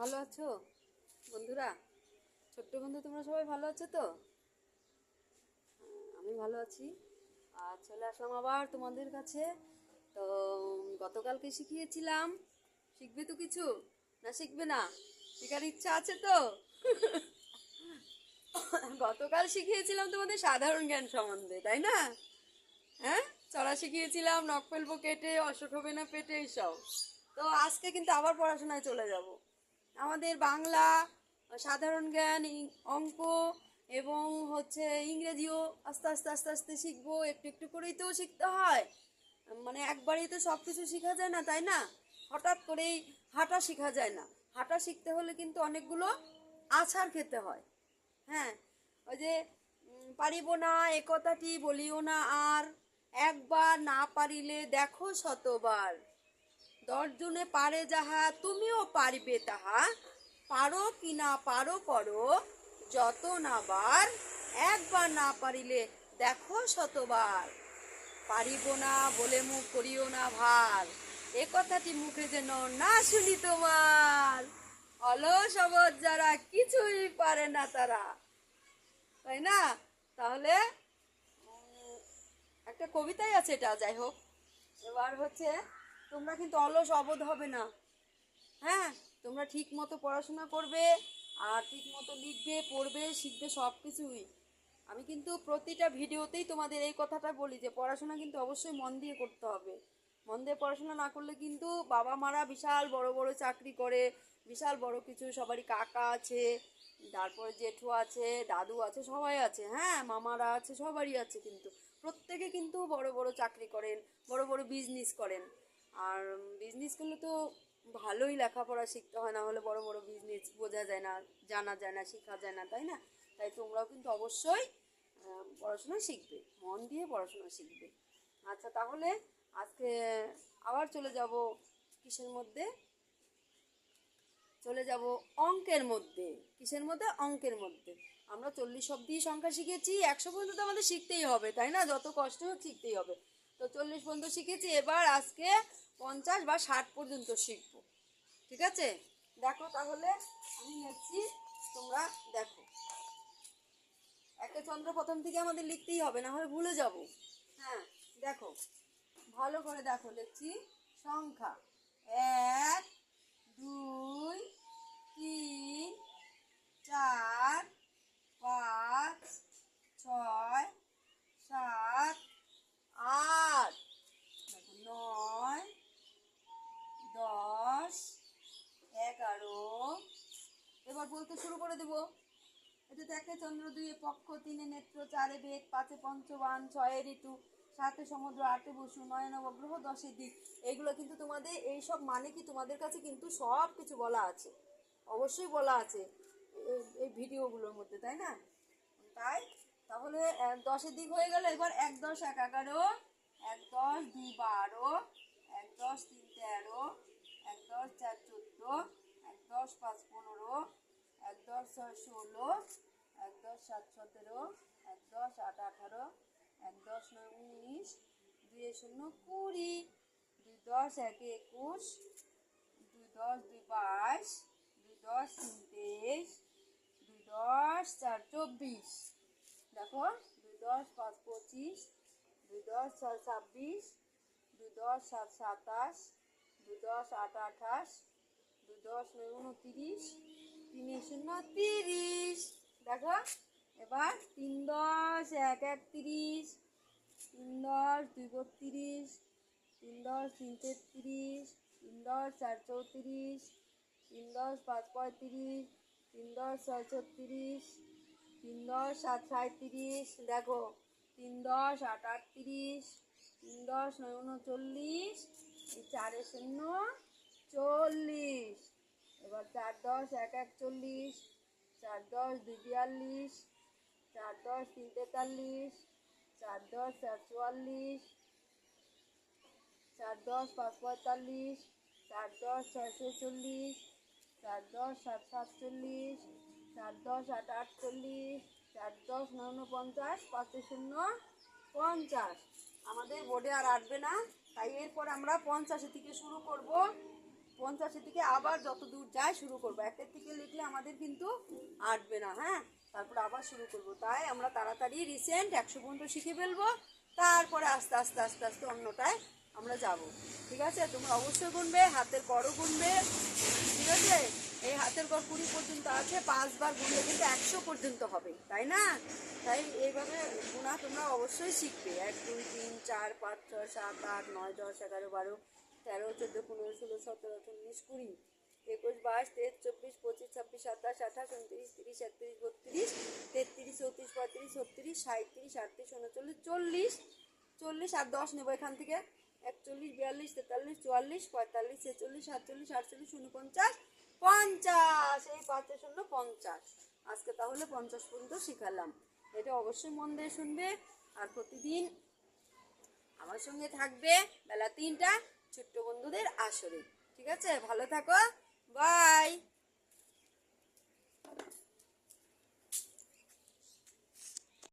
ভালো আছো? বন্ধুরা, ছোট্ট বন্ধু, তোমরা সবাই ভালো আছো তো? আমি ভালো আছি। আর চলে আসলাম আবার তোমাদের কাছে। তো গতকালকে শিখিয়েছিলাম। শিখবে তো কিছু? না শিখবে না? শেখার ইচ্ছা আছে তো? গতকাল শিখিয়েছিলাম তোমাদের সাধারণ জ্ঞান সম্বন্ধে, তাই না? হ্যাঁ? চড়া শিখিয়েছিলাম, নখ ফেলব কেটে, অসুখ হবে না পেটে, এইসব। তো আজকে কিন্তু আবার পড়াশোনায় চলে যাব। আমাদের বাংলা, সাধারণ জ্ঞান অঙ্ক এবং হচ্ছে ইংরেজিও আস্তে আস্তে আস্তে আস্তে শিখব, একটু একটু করেই তো শিখতে হয়। মানে একবারেই তো সব কিছু শেখা যায় না, তাই না? হঠাৎ করেই হাঁটা শেখা যায় না। হাঁটা শিখতে হলে কিন্তু অনেকগুলো আছাড় খেতে হয়। হ্যাঁ ওই যে পারিব না, এ কথাটি বলিও না আর, একবার না পারিলে দেখো শতবার। দশজনে পারে যাহা, তুমিও পারিবে তাহা। পারো কি না পারো করো, যত না বার, একবার না পারিলে দেখো শতবার। পারিব না বলে মুখ করিও না ভার, এ কথাটি মুখে যেন না শুনি তোমার। অলস অবধ যারা কিছুই পারে না তারা। তাই না? তাহলে একটা কবিতাই আছে এটা, যাই হোক। এবার হচ্ছে তোমরা কিন্তু অলস অবোধ হবে না। হ্যাঁ তোমরা ঠিক মতো পড়াশোনা করবে আর ঠিক মতো লিখবে, পড়বে, শিখবে সব কিছুই। আমি কিন্তু প্রতিটা ভিডিওতেই তোমাদের এই কথাটা বলি যে, পড়াশোনা কিন্তু অবশ্যই মন দিয়ে করতে হবে। মন দিয়ে পড়াশোনা না করলে কিন্তু বাবা মারা বিশাল বড় বড় চাকরি করে, বিশাল বড় কিছু, সবারই কাকা আছে, তারপরে জেঠু আছে, দাদু আছে, সবাই আছে। হ্যাঁ মামারা আছে, সবারই আছে কিন্তু। প্রত্যেকে কিন্তু বড় বড় চাকরি করেন, বড় বড় বিজনেস করেন। আর বিজনেস করলে তো ভালোই লেখাপড়া শিখতে হয়, না হলে বড় বড় বিজনেস বোঝা যায় না, জানা যায় না, শেখা যায় না, তাই না? তাই তোমরাও কিন্তু অবশ্যই পড়াশোনা শিখবে, মন দিয়ে পড়াশোনা শিখবে। আচ্ছা তাহলে আজকে আবার চলে যাব কিসের মধ্যে? চলে যাব অঙ্কের মধ্যে। কিসের মধ্যে? অঙ্কের মধ্যে। আমরা চল্লিশ অব্দি সংখ্যা শিখেছি, একশো পর্যন্ত তো আমাদের শিখতেই হবে, তাই না? যত কষ্ট হোক শিখতেই হবে। তো চল্লিশ পর্যন্ত শিখেছি, এবার আজকে পঞ্চাশ বা ষাট পর্যন্ত শিখব। ঠিক আছে? দেখো তাহলে, আমি লিখছি তোমরা দেখো। একটা চন্দ্র প্রথম থেকে আমাদের লিখতেই হবে, না হলে ভুলে যাব। হ্যাঁ দেখো। ভালো করে দেখো, লিখছি সংখ্যা। এক, দুই, তিন, চার, পাঁচ ছয় সাত আট দেখো নয় দশ এগারো এবার বলতে শুরু করে দেবো। এটা দেখে চন্দ্র দুইয়ে পক্ষ, তিনে নেত্র, চারে বেদ পাঁচে পঞ্চবান, ছয়ে ঋতু, সাতে সমুদ্র, আটে বসু, নয় নবগ্রহ দশে দিক। এইগুলো কিন্তু তোমাদের, এই সব মানে কি তোমাদের কাছে কিন্তু সব কিছু বলা আছে। অবশ্যই বলা আছে এই ভিডিওগুলোর মধ্যে, তাই না? তাই? তাহলে এক দশের দিক হয়ে গেল, এবার এক দশ, এক এগারো, এক দশ, দুই বারো, এক দশ, তিন তেরো, এক দশ, চার চোদ্দ, এক দশ, পাঁচ পনেরো এক দশ ছয় ষোলো, এক দশ সাত সতেরো, এক দশ আট আঠারো, এক দশ নয় উনিশ, দুই শূন্য কুড়ি, দুই দশ এক একুশ, দুই দশ দুই বাইশ, দুই দশ তিন তেইশ, দুই দশ চার চব্বিশ। দেখো, দুই দশ পাঁচ পঁচিশ, দুই দশ ছয় ছাব্বিশ, দুই দশ সাত সাতাশ, দুই দশ আট আঠাশ দশ নয়, উনতিরিশ, তিন শূন্য, তিরিশ। দেখো, এবার তিন দশ, এক একত্রিশ তিন দশ, দুই, বত্রিশ। তিন দশ, তিন, তেত্রিশ। তিন দশ, চার, চৌত্রিশ। তিন দশ, পাঁচ, পঁয়ত্রিশ। তিন দশ, ছয়, ছত্রিশ। তিন দশ, সাত সাঁত্রিশ দেখো, তিন দশ, আট, আটত্রিশ। তিন দশ, নয়, উনচল্লিশ। এই চারে শূন্য, চল্লিশ। এবার চার দশ, এক একচল্লিশ চার দশ, দুই বিয়াল্লিশ, চার দশ, তিন তেতাল্লিশ, চার দশ, চার চুয়াল্লিশ, চার দশ, পাঁচ পঁয়তাল্লিশ, চার দশ, ছয় ছেচল্লিশ, চার দশ, সাত সাতচল্লিশ, চার দশ, আট আটচল্লিশ, চার দশ পঞ্চাশ পাঁচে শূন্য, পঞ্চাশ। আমাদের বোর্ডে আর আসবে না, তাই এরপর আমরা পঞ্চাশের থেকে শুরু করব। পঞ্চাশের থেকে আবার যত দূর যায় শুরু করব। একের থেকে লিখলে আমাদের কিন্তু আটবে না হ্যাঁ? তারপর আবার শুরু করব। তাই আমরা তাড়াতাড়ি রিসেন্ট একশো পর্যন্ত শিখে ফেলব। তারপরে আস্তে আস্তে আস্তে আস্তে অন্যটায় আমরা যাব। ঠিক আছে? তোমরা অবশ্যই গুনবে, হাতের করও গুনবে। ঠিক আছে? এই হাতের কর কুড়ি পর্যন্ত আছে, পাঁচবার গুনলে কিন্তু একশো পর্যন্ত হবে, তাই না? তাই এইভাবে গুণা তোমরা অবশ্যই শিখবে। এক, দুই, তিন, চার, পাঁচ, ছয়, সাত, আট, নয়, দশ, এগারো, বারো তেরো, চোদ্দ, পনেরো, ষোলো, সতেরো, আঠারো, উনিশ, কুড়ি, একুশ, বাইশ, তেইশ, চব্বিশ, পঁচিশ, ছাব্বিশ, সাতাশ, আঠাশ, উনত্রিশ, তিরিশ, একত্রিশ, বত্রিশ, তেত্রিশ, চৌত্রিশ, পঁয়ত্রিশ, ছত্রিশ সাঁত্রিশ আটত্রিশ, উনচল্লিশ, চল্লিশ চল্লিশ আর দশ নেব এখান থেকে। একচল্লিশ, বিয়াল্লিশ, তেতাল্লিশ, চুয়াল্লিশ, পঁয়তাল্লিশ, ছেচল্লিশ, সাতচল্লিশ, আটচল্লিশ উনপঞ্চাশ পঞ্চাশ, এই পাঁচে শূন্য পঞ্চাশ। আজকে তাহলে পঞ্চাশ পর্যন্ত শিখালাম। এটা অবশ্যই মন দিয়ে শুনবে আর প্রতিদিন আমার সঙ্গে থাকবে। বেলা তিনটা ছোট্ট বন্ধুদের আসরে। ঠিক আছে? ভালো থাকো। বাই